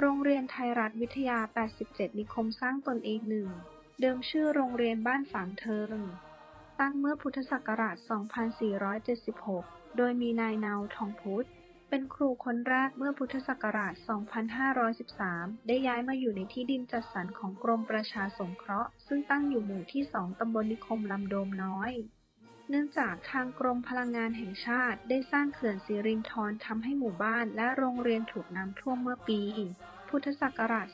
โรงเรียนไทยรัฐวิทยา 87 นิคมสร้างตนเองหนึ่ง เดิมชื่อโรงเรียนบ้านฝางเทิง ตั้งเมื่อพุทธศักราช 2476 โดยมีนายเนาทองพุทธเป็นครูคนแรกเมื่อพุทธศักราช 2513 ได้ย้ายมาอยู่ในที่ดินจัดสรรของกรมประชาสงเคราะห์ ซึ่งตั้งอยู่หมู่ที่ 2 ตำบลนิคมลำโดมน้อย เนื่องจากทางกรมพลังงานแห่งชาติได้สร้างเขื่อนสิรินธรทำให้หมู่บ้านและโรงเรียนถูกน้ำท่วมเมื่อปี พุทธศักราช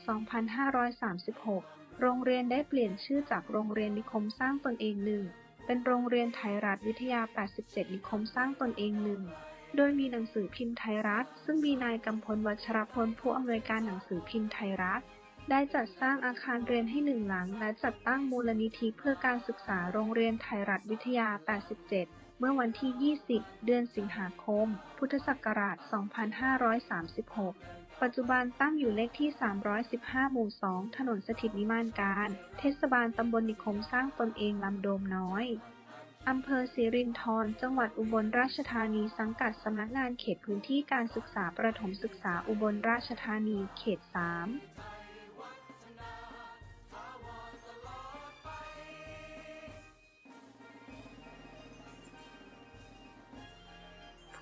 2536 โรงเรียนได้เปลี่ยนชื่อจากโรงเรียนนิคมสร้างตนเองหนึ่ง เป็นโรงเรียนไทยรัฐวิทยา 87 นิคมสร้างตนเองหนึ่ง โดยมีหนังสือพิมพ์ไทยรัฐ ซึ่งมีนายกำพลวัชรพลผู้อำนวยการหนังสือพิมพ์ไทยรัฐ ได้จัดสร้างอาคารเรียนให้หนึ่งหลัง และจัดตั้งมูลนิธิเพื่อการศึกษาโรงเรียนไทยรัฐวิทยา 87 เมื่อวันที่ 20 เดือนสิงหาคม พุทธศักราช 2536 ปัจจุบันตั้งอยู่เลขที่ 315 หมู่ 2 ถนนสถิตนิมานการ เทศบาลตำบลนิคมสร้างตนเองลำโดมน้อยอำเภอสิรินธร จังหวัดอุบลราชธานี สังกัดสำนักงานเขตพื้นที่การศึกษาประถมศึกษาอุบลราชธานี เขต 3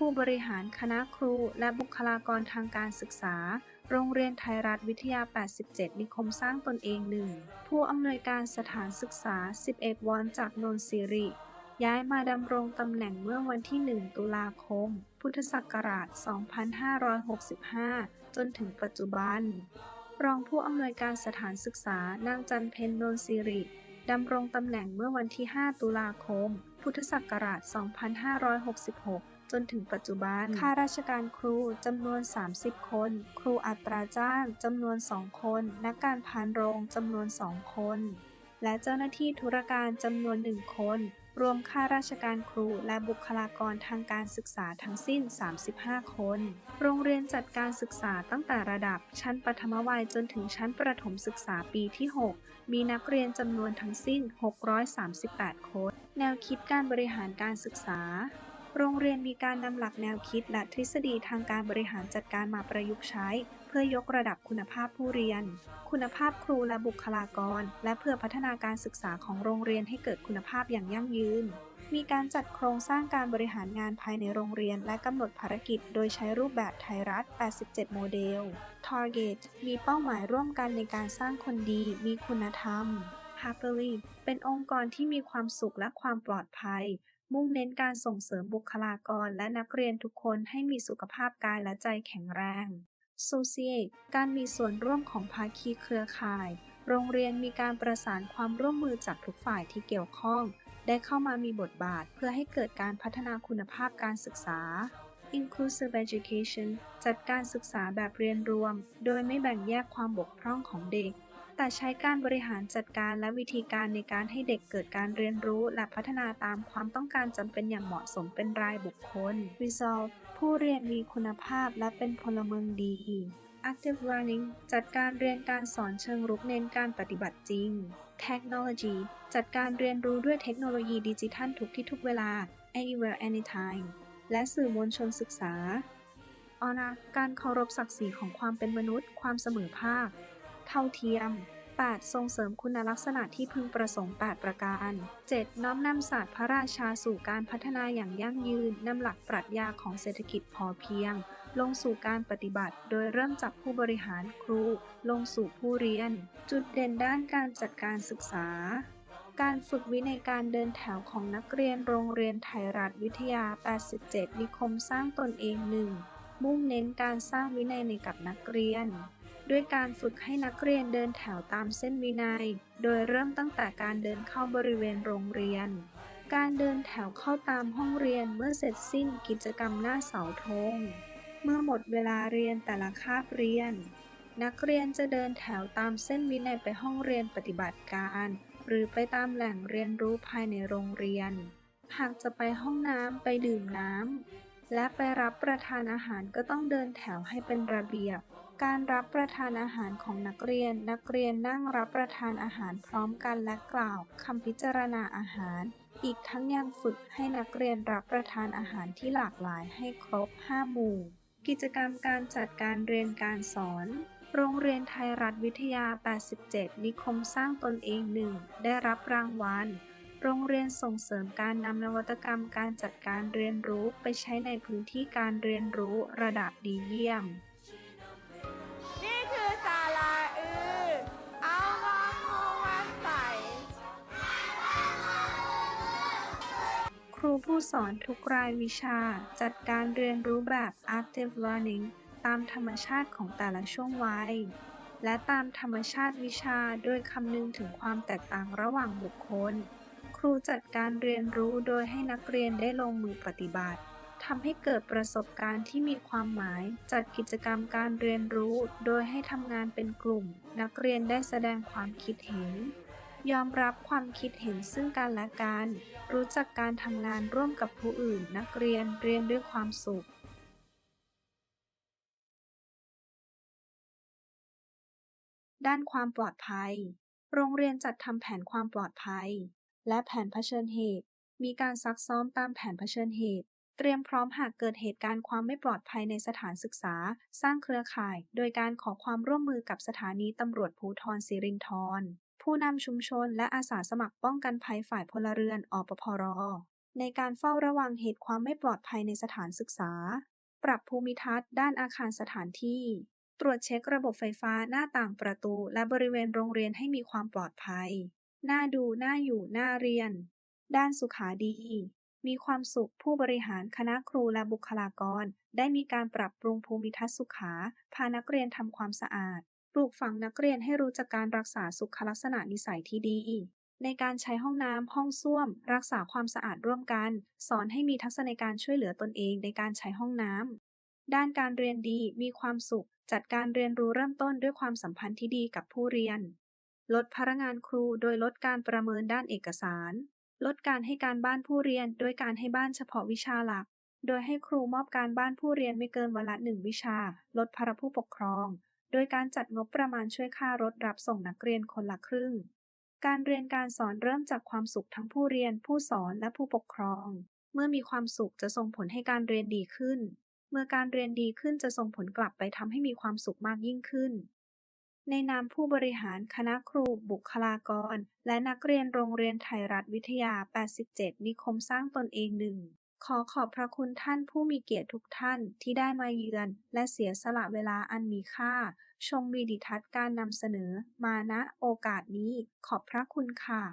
ผู้บริหารคณะครูและบุคลากรทางการศึกษา โรงเรียนไทยรัฐวิทยา 87 นิคมสร้างตนเองหนึ่ง ผู้อำนวยการสถานศึกษา 11วันจากนนทสิริ ย้ายมาดำรงตำแหน่งเมื่อวันที่ 1 ตุลาคม พุทธศักราช 2565 จนถึงปัจจุบัน รองผู้อำนวยการสถานศึกษานางจันเพ็ญนนทสิริดำรงตำแหน่งเมื่อวันที่ 5 ตุลาคม พุทธศักราช 2566 จนถึงปัจจุบัน ข้าราชการครูจำนวน 30 คน ครูอัตราจ้างจำนวน 2 คน นักการพานโรงจำนวน 2 คน และเจ้าหน้าที่ธุรการจำนวน 1 คนรวมข้าราชการครูและบุคลากรทางการศึกษาทั้งสิ้น 35 คน โรงเรียนจัดการศึกษาตั้งแต่ระดับชั้นปฐมวัยจนถึงชั้นประถมศึกษาปีที่ 6 มีนักเรียนจำนวนทั้งสิ้น 638 คน แนวคิดการบริหารการศึกษา โรงเรียนมีการนำหลักแนวคิดและทฤษฎีทางการบริหารจัดการมาประยุกต์ใช้ เพื่อยกระดับคุณภาพผู้เรียน คุณภาพครูและบุคลากร และเพื่อพัฒนาการศึกษาของโรงเรียนให้เกิดคุณภาพอย่างยั่งยืน มีการจัดโครงสร้างการบริหารงานภายในโรงเรียน และกำหนดภารกิจ โดยใช้รูปแบบไทยรัฐ 87 โมเดล Target มีเป้าหมายร่วมกันในการสร้างคนดี มีคุณธรรม Happily เป็นองค์กรที่มีความสุขและความปลอดภัย มุ่งเน้นการส่งเสริมบุคลากรและนักเรียนทุกคนให้มีสุขภาพกายและใจแข็งแรง Associate การมีส่วนร่วมของภาคีเครือข่าย โรงเรียนมีการประสานความร่วมมือจากทุกฝ่ายที่เกี่ยวข้อง ได้เข้ามามีบทบาทเพื่อให้เกิดการพัฒนาคุณภาพการศึกษา Inclusive Education จัดการศึกษาแบบเรียนรวม โดยไม่แบ่งแยกความบกพร่องของเด็ก แต่ใช้การบริหารจัดการและวิธีการในการให้เด็กเกิดการเรียนรู้และพัฒนาตามความต้องการจำเป็นอย่างเหมาะสมเป็นรายบุคคล Result ผู้เรียนมีคุณภาพและเป็นพลเมืองดี Active Learning จัดการเรียนการสอนเชิงรุกเน้นการปฏิบัติจริง Technology จัดการเรียนรู้ด้วยเทคโนโลยีดิจิทัลทุกที่ทุกเวลา Anywhere Anytime และสื่อมวลชนศึกษา Honor การเคารพศักดิ์ศรีของความเป็นมนุษย์ ความเสมอภาค เท่าเทียม 8. ส่งเสริมคุณลักษณะที่พึงประสงค์ 8 ประการ 7. น้อมนำศาสตร์พระราชาสู่การพัฒนาอย่างยั่งยืน นำหลักปรัชญาของเศรษฐกิจพอเพียง ลงสู่การปฏิบัติ โดยเริ่มจากผู้บริหารครู ลงสู่ผู้เรียน จุดเด่นด้านการจัดการศึกษา การฝึกวินัยการเดินแถวของนักเรียนโรงเรียนไทยรัฐวิทยา 87 นิคมสร้างตนเองหนึ่งมุ่งเน้นการสร้างวินัยในกับนักเรียน ด้วยการฝึกให้นักเรียนเดินแถวตามเส้นวินัย โดยเริ่มตั้งแต่การเดินเข้าบริเวณโรงเรียน การเดินแถวเข้าตามห้องเรียนเมื่อเสร็จสิ้นกิจกรรมหน้าเสาธง เมื่อหมดเวลาเรียนแต่ละคาบเรียน นักเรียนจะเดินแถวตามเส้นวินัยไปห้องเรียนปฏิบัติการ หรือไปตามแหล่งเรียนรู้ภายในโรงเรียน หากจะไปห้องน้ำไปดื่มน้ำและไปรับประทานอาหารก็ต้องเดินแถวให้เป็นระเบียบ การรับประทานอาหารของนักเรียน นักเรียนนั่งรับประทานอาหารพร้อมกันและกล่าวคำพิจารณาอาหาร อีกทั้งยังฝึกให้นักเรียนรับประทานอาหารที่หลากหลายให้ครบ 5 หมู่ กิจกรรมการจัดการเรียนการสอน โรงเรียนไทยรัฐวิทยา 87 นิคมสร้างตนเองหนึ่งได้รับรางวัล โรงเรียนส่งเสริมการนำนวัตกรรมการจัดการเรียนรู้ไปใช้ในพื้นที่การเรียนรู้ระดับดีเยี่ยม ครูผู้สอนทุกรายวิชา จัดการเรียนรู้แบบ active learning ตามธรรมชาติของแต่ละช่วงวัย และตามธรรมชาติวิชาโดยคำนึงถึงความแตกต่างระหว่างบุคคล ครูจัดการเรียนรู้โดยให้นักเรียนได้ลงมือปฏิบัติทำให้เกิดประสบการณ์ที่มีความหมาย จัดกิจกรรมการเรียนรู้ โดยให้ทำงานเป็นกลุ่ม นักเรียนได้แสดงความคิดเห็น ยอมรับความคิดเห็นซึ่งกันและกัน รู้จักการทำงานร่วมกับผู้อื่น นักเรียนเรียนด้วยความสุขด้านความปลอดภัย โรงเรียนจัดทำแผนความปลอดภัย และแผนเผชิญเหตุ มีการซักซ้อมตามแผนเผชิญเหตุ เตรียมพร้อมหากเกิดเหตุการณ์ความไม่ปลอดภัยในสถานศึกษา สร้างเครือข่าย โดยการขอความร่วมมือกับสถานีตำรวจภูธรสิรินธร ผู้นำชุมชนและอาสาสมัครป้องกันภัยฝ่ายพลเรือน อปพร ในการเฝ้าระวังเหตุความไม่ปลอดภัยในสถานศึกษา ปรับภูมิทัศน์ด้านอาคารสถานที่ ตรวจเช็คระบบไฟฟ้าหน้าต่างประตู และบริเวณโรงเรียนให้มีความปลอดภัย น่าดู น่าอยู่ น่าเรียน ด้านสุขาดี มีความสุขผู้บริหารคณะครูและบุคลากร ได้มีการปรับปรุงภูมิทัศน์สุขา พานักเรียนทำความสะอาด ปลูกฝังนักเรียนให้รู้จักการรักษาสุขลักษณะนิสัยที่ดี ในการใช้ห้องน้ำ ห้องส้วม รักษาความสะอาดร่วมกัน สอนให้มีทักษะในการช่วยเหลือตนเองในการใช้ห้องน้ำ ด้านการเรียนดีมีความสุข จัดการเรียนรู้เริ่มต้นด้วยความสัมพันธ์ที่ดีกับผู้เรียน ลดพนักงานครูโดยลดการประเมินด้านเอกสาร ลดการให้การบ้านผู้เรียนโดยการให้บ้านเฉพาะวิชาหลัก โดยให้ครูมอบการบ้านผู้เรียนไม่เกินวันละหนึ่งวิชา ลดภาระผู้ปกครอง โดยการจัดงบประมาณช่วยค่ารถรับส่งนักเรียนคนละครึ่ง การเรียนการสอนเริ่มจากความสุขทั้งผู้เรียน ผู้สอน และผู้ปกครอง เมื่อมีความสุขจะส่งผลให้การเรียนดีขึ้น เมื่อการเรียนดีขึ้นจะส่งผลกลับไปทำให้มีความสุขมากยิ่งขึ้น ในนามผู้บริหาร คณะครู บุคลากร และนักเรียนโรงเรียนไทยรัฐวิทยา 87 นิคมสร้างตนเองหนึ่ง ขอขอบพระคุณท่านผู้มีเกียรติทุกท่านที่ได้มาเยือน และเสียสละเวลาอันมีค่า ชมวีดิทัศน์การนำเสนอมา ณ โอกาสนี้ ขอบพระคุณค่ะ